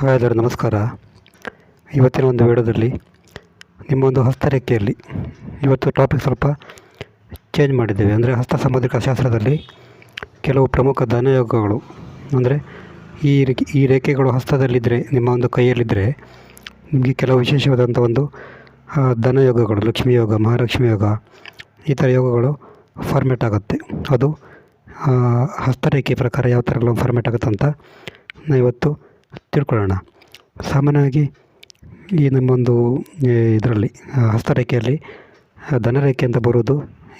ಹಾಗಾದರೆ ನಮಸ್ಕಾರ. ಇವತ್ತಿನ ಒಂದು ವಿಡಿಯೋದಲ್ಲಿ ನಿಮ್ಮ ಒಂದು ಹಸ್ತರೇಖೆಯಲ್ಲಿ ಇವತ್ತು ಟಾಪಿಕ್ ಸ್ವಲ್ಪ ಚೇಂಜ್ ಮಾಡಿದ್ದೇವೆ. ಅಂದರೆ ಹಸ್ತ ಸಂಬಂಧಿಕ ಶಾಸ್ತ್ರದಲ್ಲಿ ಕೆಲವು ಪ್ರಮುಖ ಧನಯೋಗಗಳು, ಅಂದರೆ ಈ ಈ ರೇಖೆಗಳು ಹಸ್ತದಲ್ಲಿದ್ದರೆ ನಿಮ್ಮ ಒಂದು ಕೈಯಲ್ಲಿದ್ದರೆ ನಿಮಗೆ ಕೆಲವು ವಿಶೇಷವಾದಂಥ ಒಂದು ಧನಯೋಗಗಳು, ಲಕ್ಷ್ಮೀ ಯೋಗ, ಮಹಾಲಕ್ಷ್ಮಿ ಯೋಗ, ಈ ಥರ ಯೋಗಗಳು ಫಾರ್ಮೇಟ್ ಆಗುತ್ತೆ. ಅದು ಹಸ್ತರೇಖೆ ಪ್ರಕಾರ ಯಾವ ಥರ ಫಾರ್ಮೇಟ್ ಆಗುತ್ತೆ ಅಂತ ನಾನು ಇವತ್ತು ತಿಳ್ಕೊಳ್ಳೋಣ. ಸಾಮಾನ್ಯವಾಗಿ ಈ ನಮ್ಮೊಂದು ಇದರಲ್ಲಿ ಹಸ್ತರೇಖೆಯಲ್ಲಿ ಧನರೇಖೆ ಅಂತ ಬರೋದು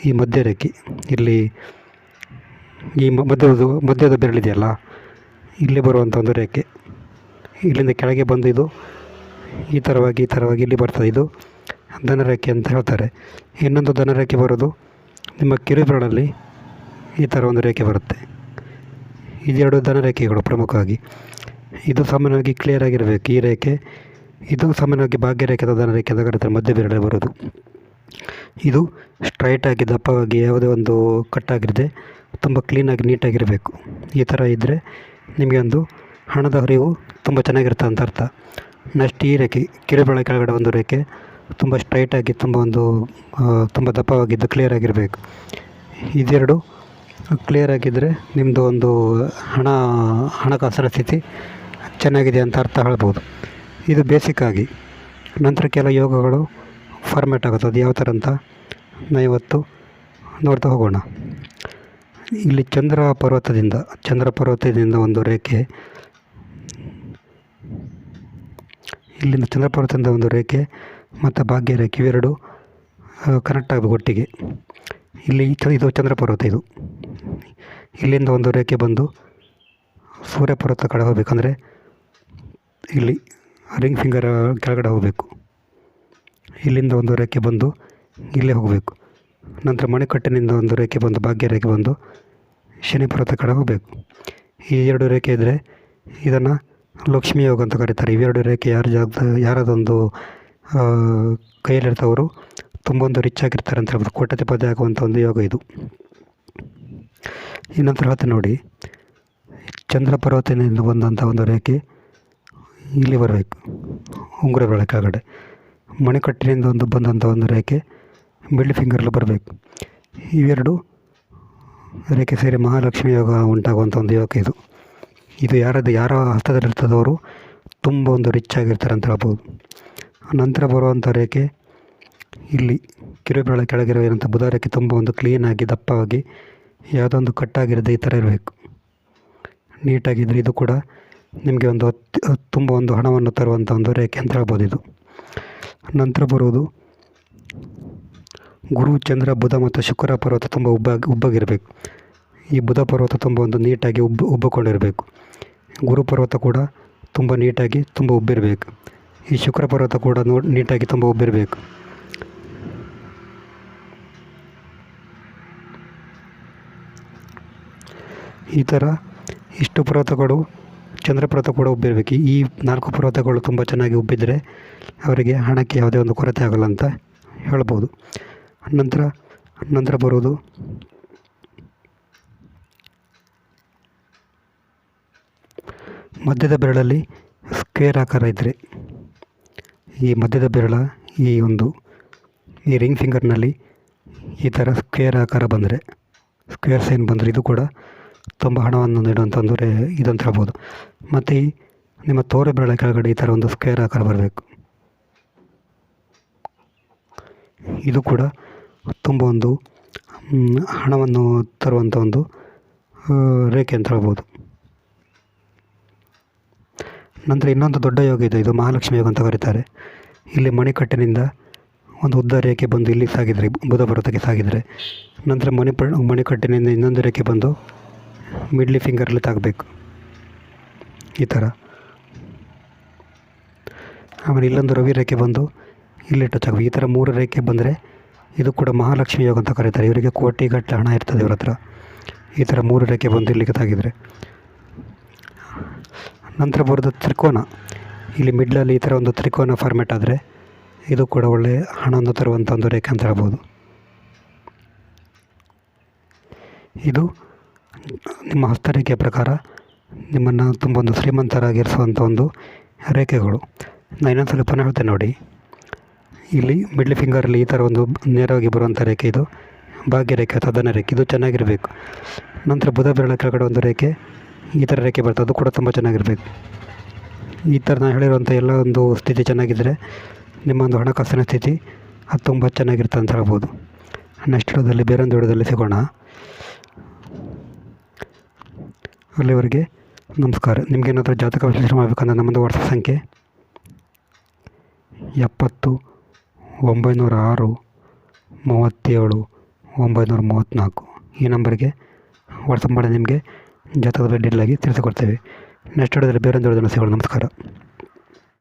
ಈ ಮಧ್ಯರೇಖೆ. ಇಲ್ಲಿ ಈ ಮಧ್ಯದ ಮಧ್ಯದ ಬೆರಳಿದೆಯಲ್ಲ, ಇಲ್ಲಿ ಬರುವಂಥ ಒಂದು ರೇಖೆ. ಇಲ್ಲಿಂದ ಕೆಳಗೆ ಬಂದು ಇದು, ಈ ಥರವಾಗಿ ಈ ಥರವಾಗಿ ಇಲ್ಲಿ ಬರ್ತದೆ. ಇದು ಧನರೇಖೆ ಅಂತ ಹೇಳ್ತಾರೆ. ಇನ್ನೊಂದು ಧನರೇಖೆ ಬರೋದು ನಿಮ್ಮ ಕಿರುಬೆರಳಲ್ಲಿ ಈ ಥರ ಒಂದು ರೇಖೆ ಬರುತ್ತೆ. ಇದೆರಡು ಧನರೇಖೆಗಳು ಪ್ರಮುಖವಾಗಿ. ಇದು ಸಾಮಾನ್ಯವಾಗಿ ಕ್ಲಿಯರ್ ಆಗಿರಬೇಕು. ಈ ರೇಖೆ, ಇದು ಸಾಮಾನ್ಯವಾಗಿ ಭಾಗ್ಯರೇಖೆ ಅಥವಾ ಧನರೇಖೆ ಅಂತ ಕರೀತಾರೆ ಮಧ್ಯ ಬೆರಳೆ ಬರೋದು ಇದು ಸ್ಟ್ರೈಟಾಗಿ ದಪ್ಪವಾಗಿ ಯಾವುದೇ ಒಂದು ಕಟ್ಟಾಗಿರದೆ ತುಂಬ ಕ್ಲೀನಾಗಿ ನೀಟಾಗಿರಬೇಕು ಈ ಥರ ಇದ್ದರೆ ನಿಮಗೆ ಒಂದು ಹಣದ ಹರಿವು ತುಂಬ ಚೆನ್ನಾಗಿರುತ್ತೆ ಅಂತ ಅರ್ಥ. ನೆಕ್ಸ್ಟ್ ಈ ರೇಖೆ, ಕಿರುಬೆಳೆ ಕೆಳಗಡೆ ಒಂದು ರೇಖೆ, ತುಂಬ ಸ್ಟ್ರೈಟಾಗಿ ತುಂಬ ಒಂದು ತುಂಬ ದಪ್ಪವಾಗಿದ್ದು ಕ್ಲಿಯರ್ ಆಗಿರಬೇಕು. ಇದೆರಡು ಕ್ಲಿಯರ್ ಆಗಿದ್ದರೆ ನಿಮ್ಮದು ಒಂದು ಹಣ, ಹಣಕಾಸಿನ ಸ್ಥಿತಿ ಚೆನ್ನಾಗಿದೆ ಅಂತ ಅರ್ಥ ಹೇಳ್ಬೋದು ಇದು ಬೇಸಿಕ್ಕಾಗಿ ನಂತರ ಕೆಲವು ಯೋಗಗಳು ಫಾರ್ಮೇಟ್ ಆಗುತ್ತೆ ಅದು ಯಾವ ಥರ ಅಂತ ನಾವು ಇವತ್ತು ನೋಡ್ತಾ ಹೋಗೋಣ. ಇಲ್ಲಿ ಚಂದ್ರ ಪರ್ವತದಿಂದ ಚಂದ್ರ ಪರ್ವತದಿಂದ ಒಂದು ರೇಖೆ ಇಲ್ಲಿಂದ ಚಂದ್ರ ಪರ್ವತದಿಂದ ಒಂದು ರೇಖೆ ಮತ್ತು ಭಾಗ್ಯ ರೇಖೆ ಇವೆರಡು ಕನೆಕ್ಟ್ ಆಗಬೇಕು ಒಟ್ಟಿಗೆ. ಇಲ್ಲಿ ಇದು ಚಂದ್ರ ಪರ್ವತ ಇದು. ಇಲ್ಲಿಂದ ಒಂದು ರೇಖೆ ಬಂದು ಸೂರ್ಯ ಪರ್ವತ ಕಡೆ ಹೋಗ್ಬೇಕಂದ್ರೆ ಇಲ್ಲಿ ರಿಂಗ್ ಫಿಂಗರ್ ಕೆಳಗಡೆ ಹೋಗಬೇಕು. ಇಲ್ಲಿಂದ ಒಂದು ರೇಖೆ ಬಂದು ಇಲ್ಲೇ ಹೋಗಬೇಕು. ನಂತರ ಮಣಿಕಟ್ಟಿನಿಂದ ಒಂದು ರೇಖೆ ಬಂದು ಭಾಗ್ಯ ರೇಖೆ ಬಂದು ಶನಿ ಪರ್ವತ ಕಡೆ ಹೋಗಬೇಕು. ಈ ಎರಡು ರೇಖೆ ಇದ್ದರೆ ಇದನ್ನು ಲಕ್ಷ್ಮೀ ಯೋಗ ಅಂತ ಕರೀತಾರೆ. ಇವೆರಡು ರೇಖೆ ಯಾರು ಜಾಗ ಯಾರದೊಂದು ಕೈಯಲ್ಲಿರ್ತವರು ತುಂಬ ಒಂದು ರಿಚ್ ಆಗಿರ್ತಾರೆ ಅಂತ ಹೇಳ್ಬೋದು. ಕೋಟ್ಯಧಿಪತಿ ಆಗುವಂಥ ಒಂದು ಯೋಗ ಇದು. ಈ ನಂತರ ನೋಡಿ. ಚಂದ್ರ ಪರ್ವತದಿಂದ ಬಂದಂಥ ಒಂದು ರೇಖೆ ಇಲ್ಲಿ ಬರಬೇಕು. ಉಂಗುರ ಬೆಳೆ ಕೆಳಗಡೆ ಮಣಿಕಟ್ಟಿನಿಂದ ಒಂದು ಬಂದಂಥ ಒಂದು ರೇಖೆ ಮಿಡ್ಲ್ ಫಿಂಗರಲ್ಲಿ ಬರಬೇಕು. ಇವೆರಡು ರೇಖೆ ಸೇರಿ ಮಹಾಲಕ್ಷ್ಮಿ ಯೋಗ ಉಂಟಾಗುವಂಥ ಒಂದು ಯೋಗ ಇದು. ಇದು ಯಾರದ್ದು ಯಾರ ಹಸ್ತದಲ್ಲಿರ್ತದವರು ತುಂಬ ಒಂದು ರಿಚ್ ಆಗಿರ್ತಾರೆ ಅಂತ ಹೇಳ್ಬೋದು. ನಂತರ ಬರುವಂಥ ರೇಖೆ ಇಲ್ಲಿ ಕಿರುಬೆರಳ ಕೆಳಗಿರೋ ಏನಂತ ಬುಧ ರೇಖೆ ತುಂಬ ಒಂದು ಕ್ಲೀನಾಗಿ ದಪ್ಪವಾಗಿ ಯಾವುದೋ ಒಂದು ಕಟ್ಟಾಗಿರದೆ ಈ ಥರ ಇರಬೇಕು. ನೀಟಾಗಿದ್ದರೆ ಇದು ಕೂಡ ನಿಮಗೆ ಒಂದು ತುಂಬ ಒಂದು ಹಣವನ್ನು ತರುವಂಥ ಒಂದು ರೇಖೆ ಅಂತ ಹೇಳ್ಬೋದು ಇದು. ನಂತರ ಬರುವುದು ಗುರು, ಚಂದ್ರ, ಬುಧ ಮತ್ತು ಶುಕ್ರ ಪರ್ವತ ತುಂಬ ಉಬ್ಬಾಗಿ ಉಬ್ಬಾಗಿರಬೇಕು. ಈ ಬುಧ ಪರ್ವತ ತುಂಬ ಒಂದು ನೀಟಾಗಿ ಉಬ್ಬ ಉಬ್ಬಿಕೊಂಡಿರಬೇಕು. ಗುರು ಪರ್ವತ ಕೂಡ ತುಂಬ ನೀಟಾಗಿ ತುಂಬ ಉಬ್ಬಿರಬೇಕು. ಈ ಶುಕ್ರ ಪರ್ವತ ಕೂಡ ನೋ ನೀಟಾಗಿ ತುಂಬ ಉಬ್ಬಿರಬೇಕು. ಈ ಥರ ಇಷ್ಟು ಪರ್ವತಗಳು ಚಂದ್ರ ಪರ್ವತ ಕೂಡ ಉಬ್ಬಿರಬೇಕು. ಈ ನಾಲ್ಕು ಪರ್ವತಗಳು ತುಂಬ ಚೆನ್ನಾಗಿ ಉಬ್ಬಿದರೆ ಅವರಿಗೆ ಹಣಕ್ಕೆ ಯಾವುದೇ ಒಂದು ಕೊರತೆ ಆಗಲ್ಲ ಅಂತ ಹೇಳ್ಬೋದು. ನಂತರ ನಂತರ ಬರೋದು ಮಧ್ಯದ ಬೆರಳಲ್ಲಿ ಸ್ಕ್ವೇರ್ ಆಕಾರ ಇದ್ದರೆ ಈ ಮಧ್ಯದ ಬೆರಳ ಈ ಒಂದು, ಈ ರಿಂಗ್ ಫಿಂಗರ್ನಲ್ಲಿ ಈ ಥರ ಸ್ಕ್ವೇರ್ ಆಕಾರ ಬಂದರೆ, ಸ್ಕ್ವೇರ್ ಸೈನ್ ಬಂದರೆ ಇದು ಕೂಡ ತುಂಬ ಹಣವನ್ನು ನೀಡುವಂಥ ಒಂದು ರೇ ಇದಂತ ಹೇಳ್ಬೋದು. ಮತ್ತು ನಿಮ್ಮ ತೋರೆ ಬೆರಳ ಕೆಳಗಡೆ ಈ ಥರ ಒಂದು ಸ್ಕ್ವೇರ್ ಆಕಾರ ಬರಬೇಕು. ಇದು ಕೂಡ ತುಂಬ ಒಂದು ಹಣವನ್ನು ತರುವಂಥ ಒಂದು ರೇಖೆ ಅಂತ ಹೇಳ್ಬೋದು. ನಂತರ ಇನ್ನೊಂದು ದೊಡ್ಡ ಯೋಗ ಇದೆ, ಇದು ಮಹಾಲಕ್ಷ್ಮಿ ಯೋಗ ಅಂತ ಕರೀತಾರೆ. ಇಲ್ಲಿ ಮಣಿಕಟ್ಟಿನಿಂದ ಒಂದು ಉದ್ದ ರೇಖೆ ಬಂದು ಇಲ್ಲಿ ಸಾಗಿದರೆ, ಬುಧ ಪರ್ವತಕ್ಕೆ ಸಾಗಿದರೆ, ನಂತರ ಮಣಿಪ, ಮಣಿಕಟ್ಟಿನಿಂದ ಇನ್ನೊಂದು ರೇಖೆ ಬಂದು ಮಿಡ್ಲಿ ಫಿಂಗರಲ್ಲಿ ತಾಗಬೇಕು. ಈ ಥರ. ಆಮೇಲೆ ಇಲ್ಲೊಂದು ರವಿ ರೇಖೆ ಬಂದು ಇಲ್ಲಿ ಟಚ್ ಆಗಬೇಕು ಈ ಥರ ಮೂರು ರೇಖೆ ಬಂದರೆ ಇದು ಕೂಡ ಮಹಾಲಕ್ಷ್ಮಿ ಯೋಗ ಅಂತ ಕರೀತಾರೆ. ಇವರಿಗೆ ಕೋಟಿಗಟ್ಟಲೆ ಹಣ ಇರ್ತದೆ ಇವ್ರ ಹತ್ರ. ಈ ಥರ ಮೂರು ರೇಖೆ ಬಂದು ಇಲ್ಲಿಗೆ ತಾಗಿದರೆ. ನಂತರ ಬರೋದು ತ್ರಿಕೋನ. ಇಲ್ಲಿ ಮಿಡ್ಲಲ್ಲಿ ಈ ಥರ ಒಂದು ತ್ರಿಕೋನ ಫಾರ್ಮೆಟ್ ಆದರೆ ಇದು ಕೂಡ ಒಳ್ಳೆಯ ಹಣವನ್ನು ತರುವಂಥ ಒಂದು ರೇಖೆ ಅಂತ ಹೇಳ್ಬೋದು ಇದು ನಿಮ್ಮ ಹಸ್ತರೇಖೆಯ ಪ್ರಕಾರ ನಿಮ್ಮನ್ನು ತುಂಬ ಒಂದು ಶ್ರೀಮಂತರಾಗಿರಿಸುವಂಥ ಒಂದು ರೇಖೆಗಳು. ನಾನು ಇನ್ನೊಂದ್ಸಲ ಪುನಃ ಹೇಳ್ತೇನೆ ನೋಡಿ. ಇಲ್ಲಿ ಮಿಡ್ಲ್ ಫಿಂಗರಲ್ಲಿ ಈ ಥರ ಒಂದು ನೇರವಾಗಿ ಬರುವಂಥ ರೇಖೆ ಇದು. ಭಾಗ್ಯರೇಖೆ ಅಥವಾ ಧನ ರೇಖೆ, ಇದು ಚೆನ್ನಾಗಿರಬೇಕು. ನಂತರ ಬುಧ ಬೆರಳ ಕೆಳಗಡೆ ಒಂದು ರೇಖೆ, ಈ ಥರ ರೇಖೆ ಬರ್ತದೆ, ಅದು ಕೂಡ ತುಂಬ ಚೆನ್ನಾಗಿರಬೇಕು. ಈ ಥರ ನಾನು ಹೇಳಿರುವಂಥ ಎಲ್ಲ ಒಂದು ಸ್ಥಿತಿ ಚೆನ್ನಾಗಿದ್ದರೆ ನಿಮ್ಮ ಒಂದು ಹಣಕಾಸಿನ ಸ್ಥಿತಿ ಅದು ತುಂಬ ಚೆನ್ನಾಗಿರುತ್ತೆ ಅಂತ ಹೇಳ್ಬೋದು. ನೆಕ್ಸ್ಟ್ ವಿಡಿಯೋದಲ್ಲಿ ಬೇರೊಂದು ವಿಡಿಯೋದಲ್ಲಿ ಸಿಗೋಣ. ಅಲ್ಲಿವರೆಗೆ ನಮಸ್ಕಾರ. ನಿಮಗೇನಾದರೂ ಜಾತಕ ವಿಶ್ಲೇಷಣೆ ಮಾಡಬೇಕಂದ್ರೆ ನಮ್ಮದು ವಾಟ್ಸಪ್ ಸಂಖ್ಯೆ ಎಪ್ಪತ್ತು, ಒಂಬೈನೂರ ಆರು, ಮೂವತ್ತೇಳು, ಒಂಬೈನೂರ ಮೂವತ್ತ್ನಾಲ್ಕು. ಈ ನಂಬರ್ಗೆ ವಾಟ್ಸಪ್ ಮಾಡಿ ನಿಮಗೆ ಜಾತಕದ ಡೀಟೇಲಾಗಿ ತಿಳಿಸಿಕೊಡ್ತೇವೆ. ನೆಕ್ಸ್ಟ್ ವಿಡಿಯೋದಲ್ಲಿ ಬೇರೆ ಒಂದು ನಮಸ್ಕಾರ.